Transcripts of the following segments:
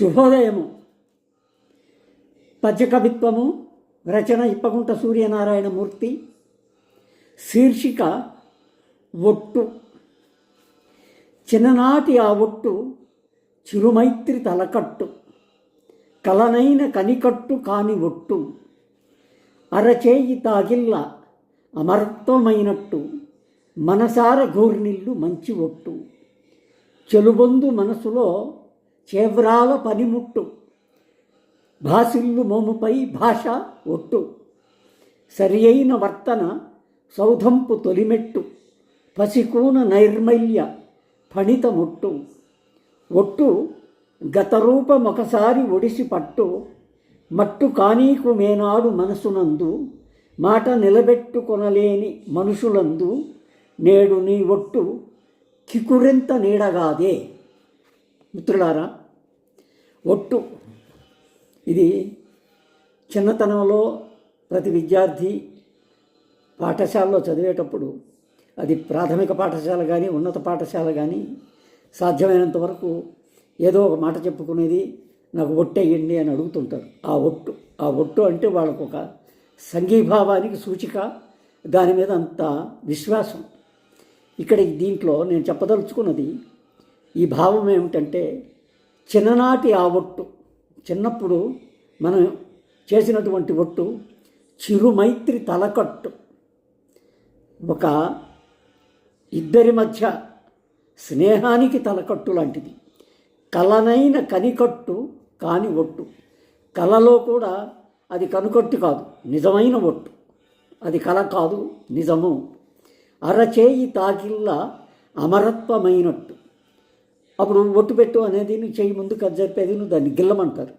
శుభోదయము. పద్యకవిత్వము రచన ఇప్పగుంట సూర్యనారాయణమూర్తి. శీర్షిక ఒట్టు. చిన్ననాటి ఆ ఒట్టు చిరుమైత్రి తలకట్టు. కలనైన కనికట్టు కాని ఒట్టు. అరచేయి తాగిల్ల అమరత్వమైనట్టు మనసార గోర్నిల్లు మంచి ఒట్టు. చెలుబొందు మనసులో చేవ్రాల పనిముట్టు. భాసిల్లు మోముపై భాష ఒట్టు. సరి అయిన వర్తన సౌధంపు తొలిమెట్టు. పసికూన నైర్మల్య ఫణితముట్టు. ఒట్టు గతరూపమొకసారి ఒడిసి పట్టు. మట్టు కానీకు మేనాడు మనసునందు. మాట నిలబెట్టుకొనలేని మనుషులందు. నేడు నీ ఒట్టు కికురింత నీడగాదే. మిత్రులారా ఒట్టు. ఇది చిన్నతనంలో ప్రతి విద్యార్థి పాఠశాలలో చదివేటప్పుడు అది ప్రాథమిక పాఠశాల కానీ ఉన్నత పాఠశాల కానీ సాధ్యమైనంత వరకు ఏదో ఒక మాట చెప్పుకునేది నాకు ఒట్టేయండి అని అడుగుతుంటారు. ఆ ఒట్టు ఆ ఒట్టు అంటే వాళ్ళకు ఒక సంఘీభావానికి సూచిక దాని మీద అంత విశ్వాసం. ఇక్కడ దీంట్లో నేను చెప్పదలుచుకున్నది ఈ భావం ఏమిటంటే చిన్ననాటి ఆ ఒట్టు చిన్నప్పుడు మనం చేసినటువంటి ఒట్టు చిరుమైత్రి తలకట్టు. ఒక ఇద్దరి మధ్య స్నేహానికి తలకట్టు లాంటిది. కలనైన కనికట్టు కాని ఒట్టు. కలలో కూడా అది కనుకట్టు కాదు నిజమైన ఒట్టు. అది కల కాదు నిజము. అరచేయి తాకిల్లా అమరత్వమైనట్టు. అప్పుడు ఒట్టు పెట్టు అనేది నువ్వు చేయి ముందు జరిపేది నువ్వు దాన్ని గిల్లమంటారు.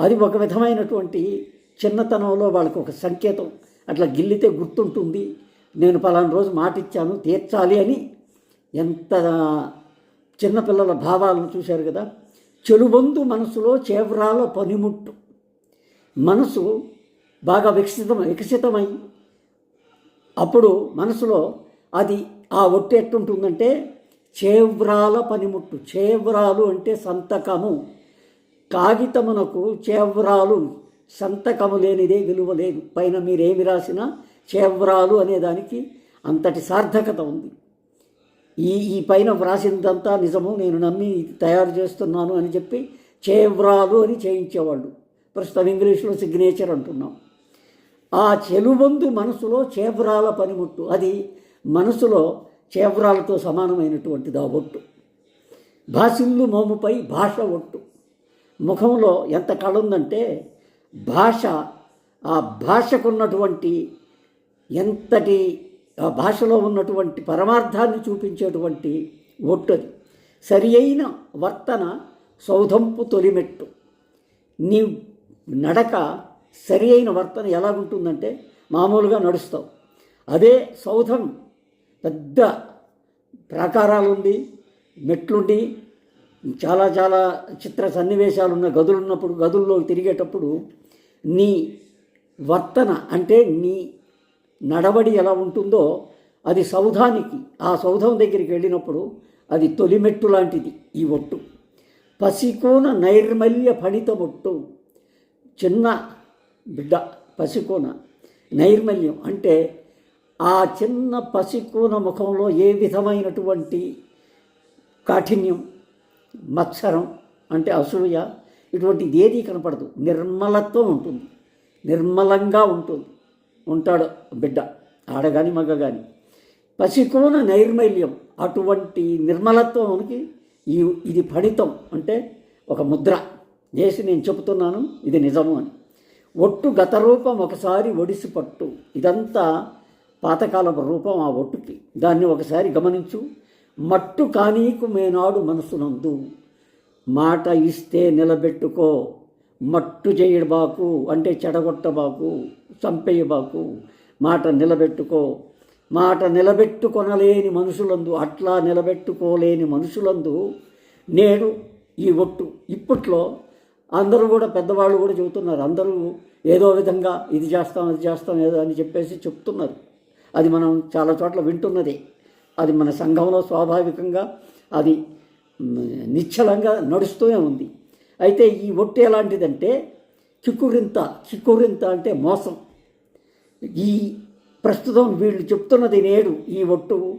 అది ఒక విధమైనటువంటి చిన్నతనంలో వాళ్ళకు ఒక సంకేతం. అట్లా గిల్లితే గుర్తుంటుంది. నేను పలానా రోజు మాట ఇచ్చాను తీర్చాలి అని ఎంత చిన్నపిల్లల భావాలను చూశారు కదా. చెలుబొందు మనసులో చేవ్రాల పనిముట్టు. మనసు బాగా వికసితం వికసితమై అప్పుడు మనసులో అది ఆ ఒట్టు ఎట్టుంటుందంటే చేవ్రాల పనిముట్టు. చేవ్రాలు అంటే సంతకము. కాగితమునకు చేవ్రాలు సంతకము లేనిదే విలువ లేదు. పైన మీరేమి రాసినా చేవ్రాలు అనేదానికి అంతటి సార్థకత ఉంది. ఈ ఈ పైన వ్రాసిందంతా నిజము. నేను నమ్మి తయారు చేస్తున్నాను అని చెప్పి చేవ్రాలు అని చేయించేవాళ్ళు. ప్రస్తుతం ఇంగ్లీష్లో సిగ్నేచర్ అంటున్నాం. ఆ చెలుబందు మనసులో చేవ్రాల పనిముట్టు. అది మనసులో చేవ్రాలతో సమానమైనటువంటి దా ఒట్టు. భాషిల్లు మోముపై భాష ఒట్టు. ముఖంలో ఎంత కళ ఉందంటే భాష ఆ భాషకున్నటువంటి ఎంతటి ఆ భాషలో ఉన్నటువంటి పరమార్థాన్ని చూపించేటువంటి ఒట్టది. సరి అయిన వర్తన సౌధంపు తొలిమెట్టు. నీ నడక సరి అయిన వర్తన ఎలాగుంటుందంటే మామూలుగా నడుస్తావు. అదే సౌధం పెద్ద ప్రాకారాలుండి మెట్లుండి చాలా చాలా చిత్ర సన్నివేశాలు ఉన్న గదులు ఉన్నప్పుడు గదుల్లో తిరిగేటప్పుడు నీ వర్తన అంటే నీ నడవడి ఎలా ఉంటుందో అది సౌధానికి ఆ సౌధం దగ్గరికి వెళ్ళినప్పుడు అది తొలిమెట్టు లాంటిది ఈ ఒట్టు. పసికోన నైర్మల్య ఫణితమొట్టు చిన్న బిడ్డ పసికోన నైర్మల్యం అంటే ఆ చిన్న పసికూన ముఖంలో ఏ విధమైనటువంటి కాఠిన్యం మత్సరం అంటే అసూయ ఇటువంటిది ఏదీ కనపడదు. నిర్మలత్వం ఉంటుంది. నిర్మలంగా ఉంటుంది. ఉంటాడు బిడ్డ ఆడగాని మగ కానీ పసికోన నైర్మల్యం అటువంటి నిర్మలత్వానికి ఈ ఇది ఫణితం అంటే ఒక ముద్ర. చేసి నేను చెబుతున్నాను ఇది నిజము అని. ఒట్టు గత రూపం ఒకసారి ఒడిసి పట్టు ఇదంతా పాతకాలపు రూపం ఆ ఒట్టుకి. దాన్ని ఒకసారి గమనించు. మట్టు కానీకు మేనాడు మనసునందు. మాట ఇస్తే నిలబెట్టుకో. మట్టు చేయబాకు అంటే చెడగొట్టబాకు చంపేయబాకు. మాట నిలబెట్టుకో. మాట నిలబెట్టుకొనలేని మనుషులందు అట్లా నిలబెట్టుకోలేని మనుషులందు నేడు ఈ ఒట్టు. ఇప్పట్లో అందరూ కూడా పెద్దవాళ్ళు కూడా చెబుతున్నారు. అందరూ ఏదో విధంగా ఇది చేస్తాం అది చేస్తాం ఏదో అని చెప్పేసి చెప్తున్నారు. అది మనం చాలా చోట్ల వింటున్నది. అది మన సంఘంలో స్వాభావికంగా అది నిశ్చలంగా నడుస్తూనే ఉంది. అయితే ఈ ఒట్టు ఎలాంటిదంటే కిక్కురింత కిక్కురింత అంటే మోసం. ఈ ప్రస్తుతం వీళ్ళు చెప్తున్నది నేడు ఈ ఒట్టు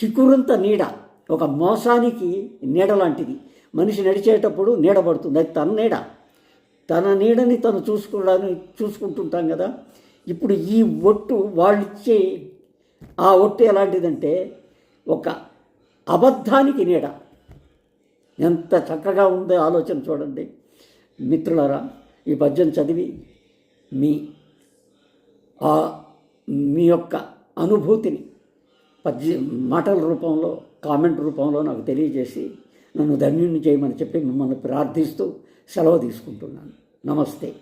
కిక్కురింత నీడ. ఒక మోసానికి నీడ లాంటిది. మనిషి నడిచేటప్పుడు నీడ పడుతుంది. అది తన నీడ. తన నీడని తను చూసుకోవడానికి చూసుకుంటుంటాం కదా. ఇప్పుడు ఈ ఒట్టు వాళ్ళు ఇచ్చే ఆ ఒట్టు ఎలాంటిదంటే ఒక అబద్ధానికి నీడ. ఎంత చక్కగా ఉందో ఆలోచన చూడండి. మిత్రులరా ఈ పద్యం చదివి మీ ఆ మీ యొక్క అనుభూతిని పద్య మాటల రూపంలో కామెంట్ రూపంలో నాకు తెలియజేసి నన్ను ధన్యుని చేయమని చెప్పి మిమ్మల్ని ప్రార్థిస్తూ సెలవు తీసుకుంటున్నాను. నమస్తే.